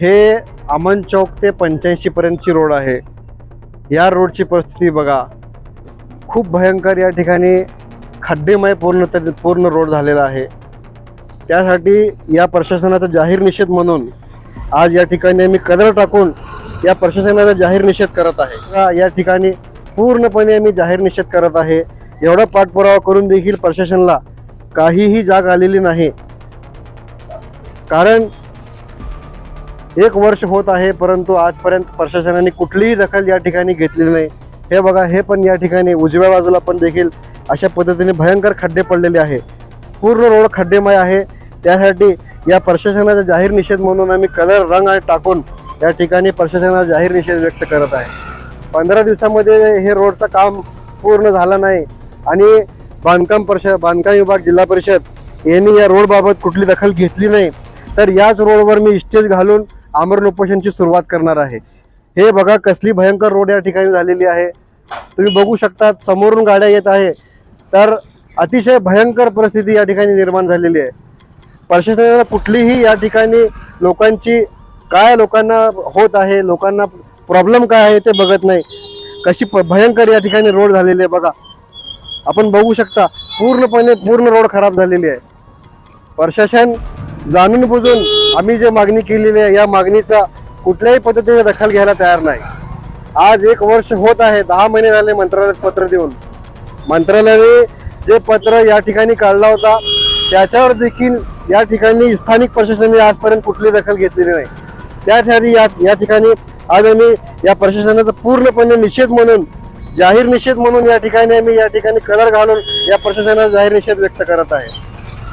हे अमन चौक ते पंच्याऐंशी पर्यंतची रोड आहे. या रोडची परिस्थिती बघा. खूप भयंकर या ठिकाणी खड्डेमय पूर्ण तर पूर्ण रोड झालेला आहे. त्यासाठी या प्रशासनाचा जाहीर निषेध म्हणून आज या ठिकाणी आम्ही कदर टाकून या प्रशासनाचा जाहीर निषेध करत आहे. या- या ठिकाणी पूर्णपणे आम्ही जाहीर निषेध करत आहे. एवढा पाठपुरावा करून देखील प्रशासनाला काहीही जाग आलेली नाही. कारण एक वर्ष होत आहे परंतु आजपर्यंत प्रशासनाने कुठलीही दखल या ठिकाणी घेतलेली नाही. हे बघा हे पण या ठिकाणी उजव्या बाजूला पण देखील अशा पद्धतीने भयंकर खड्डे पडलेले आहे. पूर्ण रोड खड्डेमय आहे. त्यासाठी या प्रशासनाचा जाहीर निषेध म्हणून आम्ही कलर रंग आणि टाकून या ठिकाणी प्रशासनाचा जाहीर निषेध व्यक्त करत आहे. पंधरा दिवसामध्ये हे रोडचं काम पूर्ण झालं नाही आणि बांधकाम परिषद बांधकाम विभाग जिल्हा परिषद यांनी या रोडबाबत कुठली दखल घेतली नाही. तर याच रोडवर मी इस्टेज घालून आमरण उपोषणची सुरुवात करणार आहे. हे बघा कसली भयंकर रोड या ठिकाणी झालेली आहे. तुम्ही बघू शकता समोरून गाड्या येत आहे. तर अतिशय भयंकर परिस्थिती या ठिकाणी निर्माण झालेली आहे. प्रशासनाला कुठलीही या ठिकाणी लोकांची काय लोकांना होत आहे लोकांना प्रॉब्लेम काय आहे ते बघत नाही. कशी प- भयंकर या ठिकाणी रोड झालेली आहे बघा. आपण बघू शकता पूर्णपणे पूर्ण रोड खराब झालेली आहे. प्रशासन जाणून बुजून आम्ही जे मागणी केलेली आहे या मागणीचा कुठल्याही पद्धतीने दखल घ्यायला तयार नाही. आज एक वर्ष होत आहे दहा महिने झाले मंत्रालयात पत्र देऊन. मंत्रालयाने जे पत्र या ठिकाणी काढला होता त्याच्यावर देखील या ठिकाणी स्थानिक प्रशासनाने आजपर्यंत कुठली दखल घेतलेली नाही. त्यासाठी या या ठिकाणी आज आम्ही या प्रशासनाचा पूर्णपणे निषेध म्हणून जाहीर निषेध म्हणून या ठिकाणी आम्ही या ठिकाणी कलर घालून या प्रशासनाला जाहीर निषेध व्यक्त करत आहे.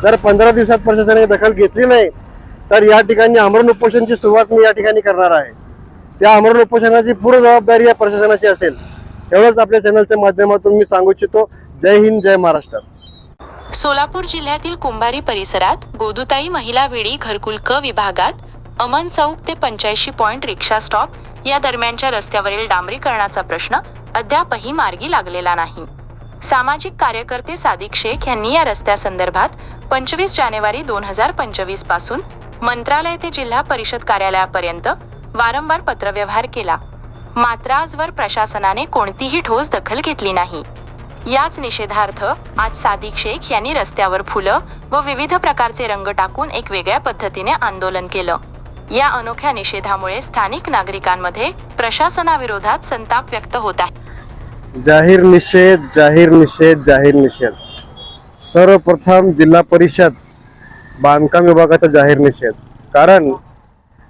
जर पंधरा दिवसात प्रशासनाने दखल घेतली नाही तर या ठिकाणी आमरण उपोषणची सुरुवात मी या ठिकाणी करणार आहे. त्या आमरण उपोषणाची पूर्ण जबाबदारी या प्रशासनाची असेल एवढंच आपल्या चॅनलच्या माध्यमातून मी सांगू इच्छितो. जय हिंद जय महाराष्ट्र. सोलापूर जिल्ह्यातील कुंभारी परिसरात गोदुताई महिला विडी घरकुल क विभागात अमन चौक ते पंच्याऐंशी पॉईंट रिक्षा स्टॉप या दरम्यानच्या रस्त्यावरील डांबरीकरणाचा प्रश्न अद्यापही मार्गी लागलेला नाही. सामाजिक कार्यकर्ते सादिक शेख यांनी या रस्त्यासंदर्भात पंचवीस जानेवारी दोन हजार पंचवीसपासून मंत्रालय ते जिल्हा परिषद कार्यालयापर्यंत वारंवार पत्रव्यवहार केला. मात्र आजवर प्रशासनाने कोणतीही ठोस दखल घेतली नाही. याच निषेधार्थ आज सादिक शेख यांनी रस्त्यावर फुलं व विविध प्रकारचे रंग टाकून एक वेगळ्या पद्धतीने आंदोलन केलं. या अनोख्या निषेधामुळे स्थानिक नागरिकांमध्ये प्रशासनाविरोधात संताप व्यक्त होत आहे. जाहीर निषेध जाहीर निषेध जाहीर निषेध. सर्वप्रथम जिल्हा परिषद बांधकाम विभागाचा जाहीर निषेध. कारण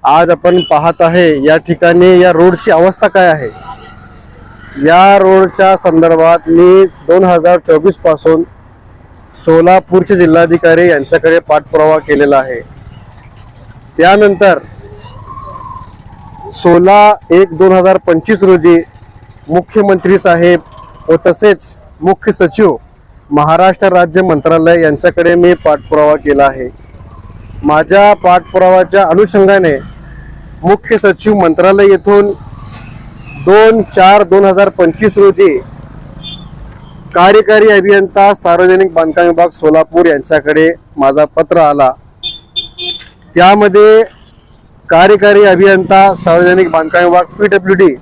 आज आपण पाहत आहे या ठिकाणी या रोडची अवस्था काय आहे? या रोडच्या संदर्भात मी दोन हजार चोवीसपासून सोलापूरचे जिल्हाधिकारी यांच्याकडे पाठपुरावा केलेला आहे. त्यानंतर सोळा एक दोन हजार पंचवीस रोजी मुख्यमंत्री साहेब व तसेच मुख्य सचिव महाराष्ट्र राज्य मंत्रालय यांच्याकडे मी पाठपुरावा केला आहे. माझ्या पाठपुरावाच्या अनुषंगाने मुख्य सचिव मंत्रालय येथून दोन चार दोन हजार पंचवीस रोजी कार्यकारी अभियंता सार्वजनिक बांधकाम विभाग सोलापूर यांच्याकडे माझा पत्र आला. त्यामध्ये कार्यकारी अभियंता सार्वजनिक बांधकाम विभाग पी डब्ल्यू डी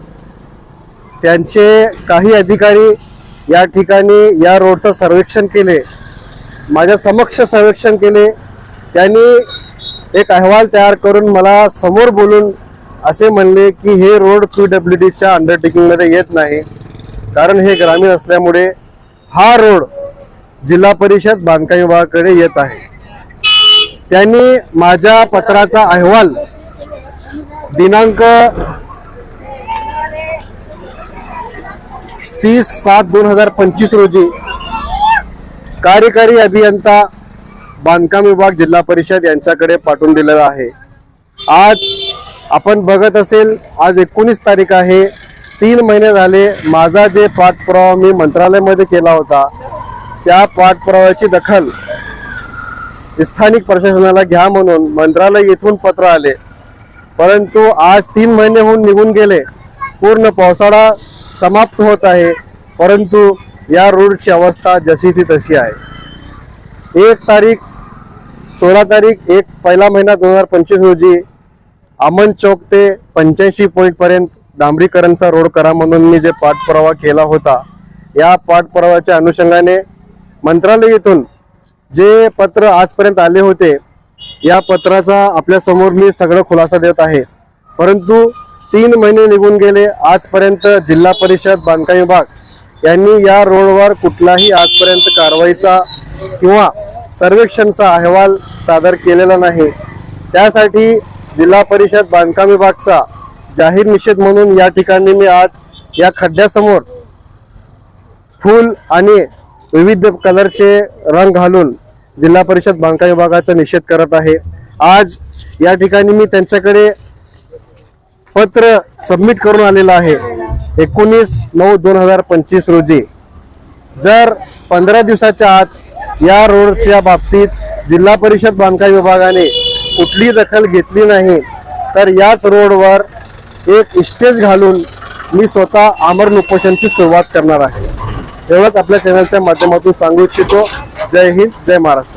त्यांचे काही अधिकारी या ठिकाणी या रोडचं सर्वेक्षण केले माझ्या समक्ष सर्वेक्षण केले. त्यांनी एक अहवाल तयार करून मला समोर बोलून असे म्हणले की हे रोड पी डब्ल्यू डीच्या अंडरटेकिंगमध्ये येत नाही कारण हे ग्रामीण असल्यामुळे हा रोड जिल्हा परिषद बांधकाम विभागाकडे येत आहे. त्यांनी माझ्या पत्राचा अहवाल दिनांक तीस सात दोन हजार पंचवीस रोजी कार्यकारी अभियंता बांधकाम विभाग जिल्हा परिषद यांच्याकडे पाठवून दिलेला आहे. आज आपण बघत असेल आज एकोणीस तारीख आहे. तीन महिने झाले माझा जे पाठपुरावा मी मंत्रालयामध्ये केला होता त्या पाठपुराव्याची दखल स्थानिक प्रशासनाला घ्या म्हणून मंत्रालय येथून पत्र आले. परंतु आज तीन महिने होऊन निघून गेले. पूर्ण पावसाळा समाप्त होत आहे. परंतु या रोडची अवस्था जशी ती तशी आहे. एक तारीख सोळा तारीख एक पहिला महिना दोन हजार पंचवीस रोजी अमन चौक ते पंच्याऐंशी पॉईंटपर्यंत डांबरीकरणचा रोड करा म्हणून मी जे पाठपुरावा केला होता या पाठपुराव्याच्या अनुषंगाने मंत्रालयातून जे पत्र आजपर्यंत आले होते या पत्राचा आपल्यासमोर मी सगळं खुलासा देत आहे. परंतु तीन महिने निघून गेले आजपर्यंत जिल्हा परिषद बांधकाम विभाग यांनी या रोडवर कुठलाही आजपर्यंत कारवाईचा किंवा सर्वेक्षणचा अहवाल सादर केलेला नाही. त्यासाठी जिल्हा परिषद बांधकाम विभागचा जाहीर निषेध म्हणून या ठिकाणी मी आज या खड्ड्यासमोर फूल आणि विविध कलरचे रंग घालून जिल्हा परिषद बांधकाम विभागाचा निषेध करत आहे. आज या ठिकाणी मी त्यांच्याकडे पत्र सबमिट करून आलेलं आहे. एकोणीस नऊ दोन हजार पंचवीस रोजी. जर पंधरा दिवसाच्या आत या रोडच्या बाबतीत जिल्हा परिषद बांधकाम विभागाने कुठली दखल घेतली नाही तर याच रोडवर एक स्टेज घालून मी स्वतः आमरण उपोषणची सुरुवात करणार आहे. एवढंच आपल्या चॅनलच्या माध्यमातून सांगू इच्छितो. जय हिंद जय महाराष्ट्र.